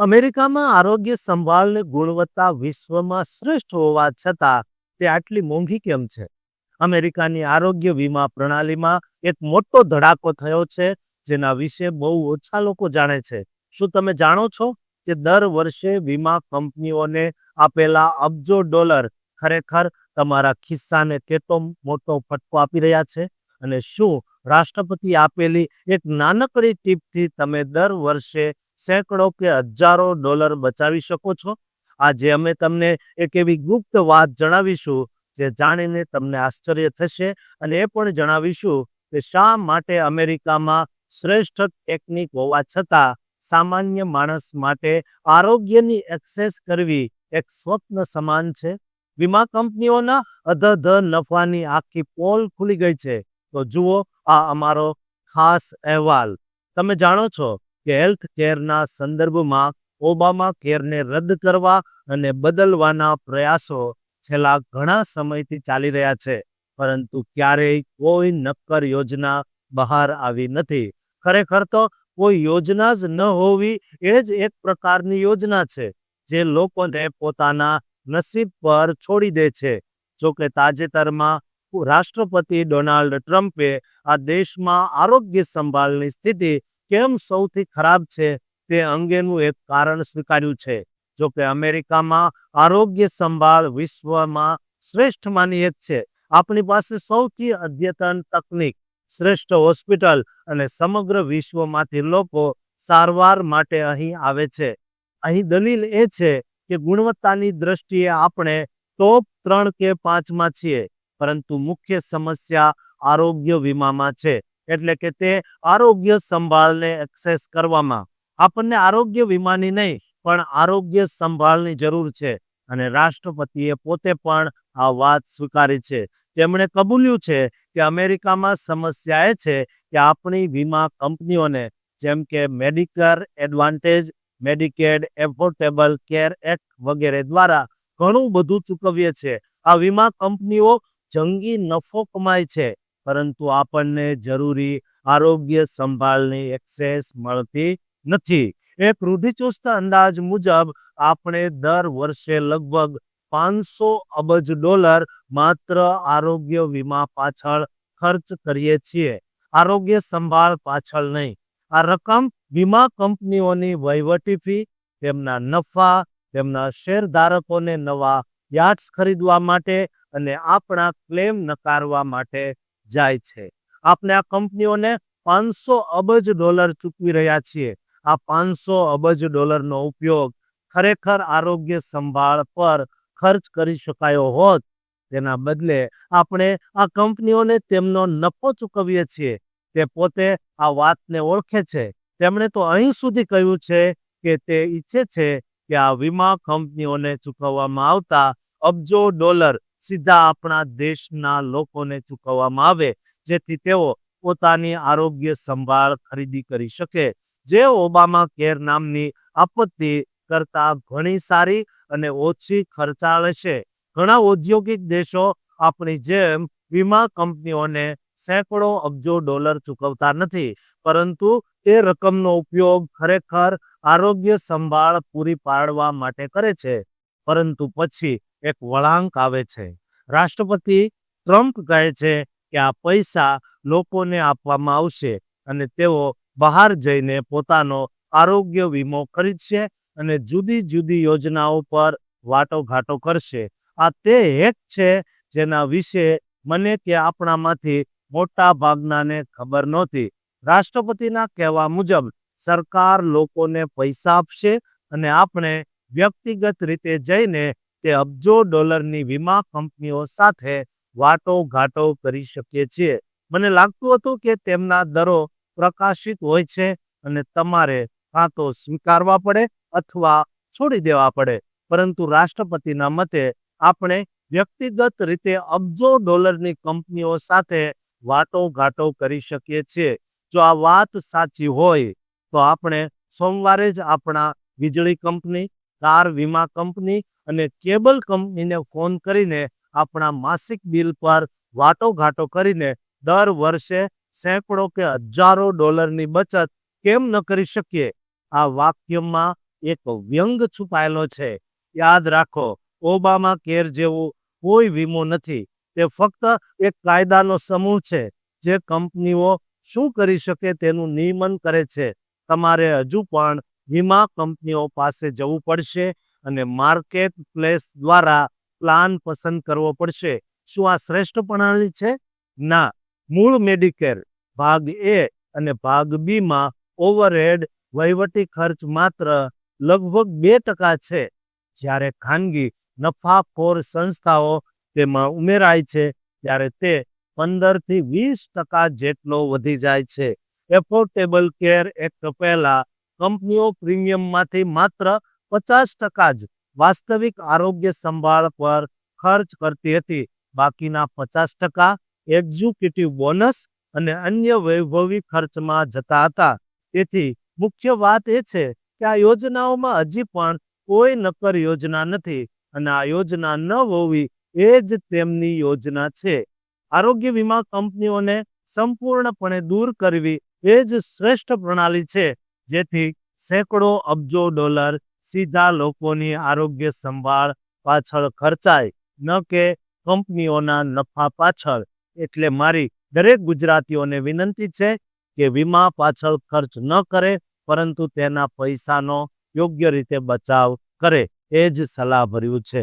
અમેરિકામાં આરોગ્ય સંભાળની ગુણવત્તા વિશ્વમાં શ્રેષ્ઠ હોવા છતાં તે આટલી મોંઘી કેમ છે? અમેરિકાની આરોગ્ય વીમા પ્રણાલીમાં એક મોટો ધડાકો થયો છે, જેના વિશે બહુ ઓછા લોકો જાણે છે. શું તમે જાણો છો કે દર વર્ષે વીમા કંપનીઓને આપેલા અબજો ડોલર ખરેખર તમારા ખિસ્સાને કેટલો મોટો ફટકો આપી રહ્યા છે? અને શું રાષ્ટ્રપતિ આપેલી એક નાનકડી ટીપથી તમે દર વર્ષે સેંકડો કે હજારો ડોલર બચાવી શકો છો? આજે અમે તમને એક એવી ગુપ્ત વાત જણાવીશું જે જાણીને તમને આશ્ચર્ય થશે અને એ પણ જણાવીશું કે શા માટે અમેરિકામાં શ્રેષ્ઠ ટેકનિક હોવા છતાં સામાન્ય માણસ માટે આરોગ્યની એક્સેસ કરવી એક સ્વપ્ન સમાન છે? વીમા કંપનીઓના અધધ નફાની આખી પોલ ખુલી ગઈ છે. તો જુઓ, આ અમારો ખાસ અહેવાલ. તમે જાણો છો કે હેલ્થ કેરના સંદર્ભમાં ઓબામા કેરને રદ કરવા અને બદલવાના પ્રયાસો છેલ્લા ઘણા સમયથી ચાલી રહ્યા છે. પરંતુ ક્યારેય કોઈ નક્કર યોજના બહાર આવી નથી. ખરેખર તો કોઈ યોજના જ ન હોવી એ જ એક પ્રકારની યોજના છે, જે લોકોને પોતાના નસીબ પર છોડી દે છે. જોકે તાજેતરમાં રાષ્ટ્રપતિ ડોનાલ્ડ ટ્રમ્પે આ દેશમાં આરોગ્ય સંભાળની સ્થિતિ કેમ સૌથી ખરાબ છે તે અંગેનું એક કારણ સ્વીકાર્યું છે? જો કે અમેરિકામાં આરોગ્ય સંભાળ વિશ્વમાં શ્રેષ્ઠમાંની એક છે. આપણી પાસે સૌથી અદ્યતન તકનીક, શ્રેષ્ઠ હોસ્પિટલ અને સમગ્ર વિશ્વમાંથી લોકો સારવાર માટે અહીં આવે છે. અહીં દલીલ એ છે કે ગુણવત્તાની દ્રષ્ટિએ આપણે ટોપ ત્રણ કે પાંચમાં છીએ, પરંતુ મુખ્ય સમસ્યા આરોગ્ય વીમામાં છે. એટલે કે તે આરોગ્ય સંભાળને એક્સેસ કરવામાં. આપણને આરોગ્ય વીમાની નહીં, પણ આરોગ્ય સંભાળની જરૂર છે. અને રાષ્ટ્રપતિએ પોતે પણ આ વાત સ્વીકારી છે. તેમણે કબૂલ્યું છે કે અમેરિકામાં સમસ્યા એ છે કે આપણી વીમા કંપનીઓને, જેમ કે Medicare Advantage, Medicaid Affordable Care Act વગેરે દ્વારા ઘણું બધું ચૂકવીએ છે. આ વીમા કંપનીઓ જંગી નફો કમાય છે. પરંતુ આપણને જરૂરી આરોગ્ય સંભાળની એક્સેસ મળતી નથી. એક રૂઢિચુસ્ત અંદાજ મુજબ, આપણે દર વર્ષે લગભગ પાંચસો અબજ ડોલર માત્ર આરોગ્ય વીમા પાછળ ખર્ચ કરીએ છીએ. આરોગ્ય સંભાળ પાછળ નહીં. આ રકમ વીમા કંપનીઓની વહીવટી ફી, તેમના નફા, તેમના શેરધારકોને નવા યાર્ડ્સ ખરીદવા માટે અને આપણા ક્લેમ નકારવા માટે જાય છે. આપણે આ કંપનીઓને પાંચસો અબજ ડોલર ચૂકવી રહ્યા છીએ. આ પાંચસો અબજ ડોલરનો ઉપયોગ ખરેખર આરોગ્ય સંભાળ પર ખર્ચ કરી શકાયો હોત. તેના બદલે આપણે આ કંપનીઓને તેમનો નફો ચૂકવીએ છીએ. તે પોતે આ વાતને ઓળખે છે. તેમણે તો અહીં સુધી કહ્યું છે કે તે ઈચ્છે છે કે આ વીમા કંપનીઓને ચૂકવવામાં આવતા અબજો ડોલર સીધા આપણા દેશના લોકોને ચૂકવવામાં આવે, જેથી તેઓ પોતાની આરોગ્ય સંભાળ ખરીદી કરી શકે. જે ઓબામા કેર નામની આપત્તિ કરતા ઘણી સારી અને ઓછી ખર્ચાળ છે. ઘણા ઔદ્યોગિક દેશો આપણી જેમ વીમા કંપનીઓને સેંકડો અબજો ડોલર ચૂકવતા નથી, પરંતુ તે રકમનો ઉપયોગ ખરેખર આરોગ્ય સંભાળ પૂરી પાડવા માટે કરે છે. પરંતુ પછી એક વળાંક આવે છે. રાષ્ટ્રપતિ ટ્રમ્પ કહે છે કે આ પૈસા લોકોને આપવામાં આવશે અને તેઓ બહાર જઈને પોતાનો આરોગ્ય વીમો ખરીદશે અને જુદી જુદી યોજનાઓ પર વાટોઘાટો કરશે. આ તે હેક છે જેના વિશે મને કે આપણામાંથી મોટા ભાગનાને ખબર નહોતી. રાષ્ટ્રપતિના કહેવા મુજબ, સરકાર લોકોને પૈસા આપશે અને આપણે વ્યક્તિગત રીતે જઈને તે અબજો ડોલરની વીમા કંપનીઓ સાથે વાટોઘાટો કરી શકીએ છીએ મને લાગતું હતું કે તેમના દરો પ્રકાશિત હોય છે અને તમારે કાં તો સ્વીકારવા પડે અથવા છોડી દેવા પડે. પરંતુ રાષ્ટ્રપતિના મતે આપણે વ્યક્તિગત રીતે અબજો ડોલરની કંપનીઓ સાથે વાટોઘાટો કરી શકીએ છીએ. જો આ વાત સાચી હોય તો આપણે સોમવારે જ આપણા વીજળી કંપની કાર વીમા કંપની અને કેબલ કંપનીને ફોન કરીને આપણા માસિક બિલ પર વાટોઘાટો કરીને દર વર્ષે સેંકડો કે હજારો ડોલરની બચત કેમ ન કરી શકીએ? આ વાક્યમાં એક વ્યંગ છુપાયેલો છે. યાદ રાખો, ઓબામા કેર જેવું કોઈ વીમો નથી. તે ફક્ત એક કાયદાનો સમૂહ છે. જે કંપનીઓ શું કરી શકે તેનું નિયમન કરે છે. તમારે હજુ પણ વીમા કંપનીઓ પાસે જવું પડશે અને માર્કેટ પ્લેસ દ્વારા પ્લાન પસંદ કરવો પડશે. શું આ શ્રેષ્ઠ પ્રણાલી છે? ના. મૂળ મેડિકેર, ભાગ એ અને ભાગ બી માં ઓવરહેડ વહીવટી ખર્ચ માત્ર લગભગ બે ટકા છે. જ્યારે ખાનગી નફાખોર સંસ્થાઓ તેમાં ઉમેરાય છે, ત્યારે તે પંદરથી વીસ ટકા જેટલો વધી જાય છે. એફોર્ડેબલ કેર એક્ટ પહેલા કંપનીઓ પ્રીમિયમમાંથી માત્ર પચાસ ટકા જ વાસ્તવિક આરોગ્ય સંભાળ પર ખર્ચ કરતી હતી. બાકીના પચાસ ટકા એક્ઝિક્યુટિવ બોનસ અને અન્ય વૈભવી ખર્ચમાં જતા હતા. તેથી મુખ્ય વાત એ છે કે આ યોજનાઓમાં હજી પણ કોઈ નક્કર યોજના નથી અને આ યોજના ન હોવી એ જ તેમની યોજના છે. આરોગ્ય વીમા કંપનીઓને સંપૂર્ણપણે દૂર કરવી એ જ શ્રેષ્ઠ પ્રણાલી છે. જેથી સેંકડો અબજો ડોલર સીધા લોકોની આરોગ્ય સંભાળ પાછળ ખર્ચાય. ન કે કંપનીઓના નફા પાછળ. એટલે મારી દરેક ગુજરાતીઓને વિનંતી છે કે વીમા પાછળ ખર્ચ ન કરે, પરંતુ તેના પૈસાનો યોગ્ય રીતે બચાવ કરે. એ જ સલાહભર્યું છે.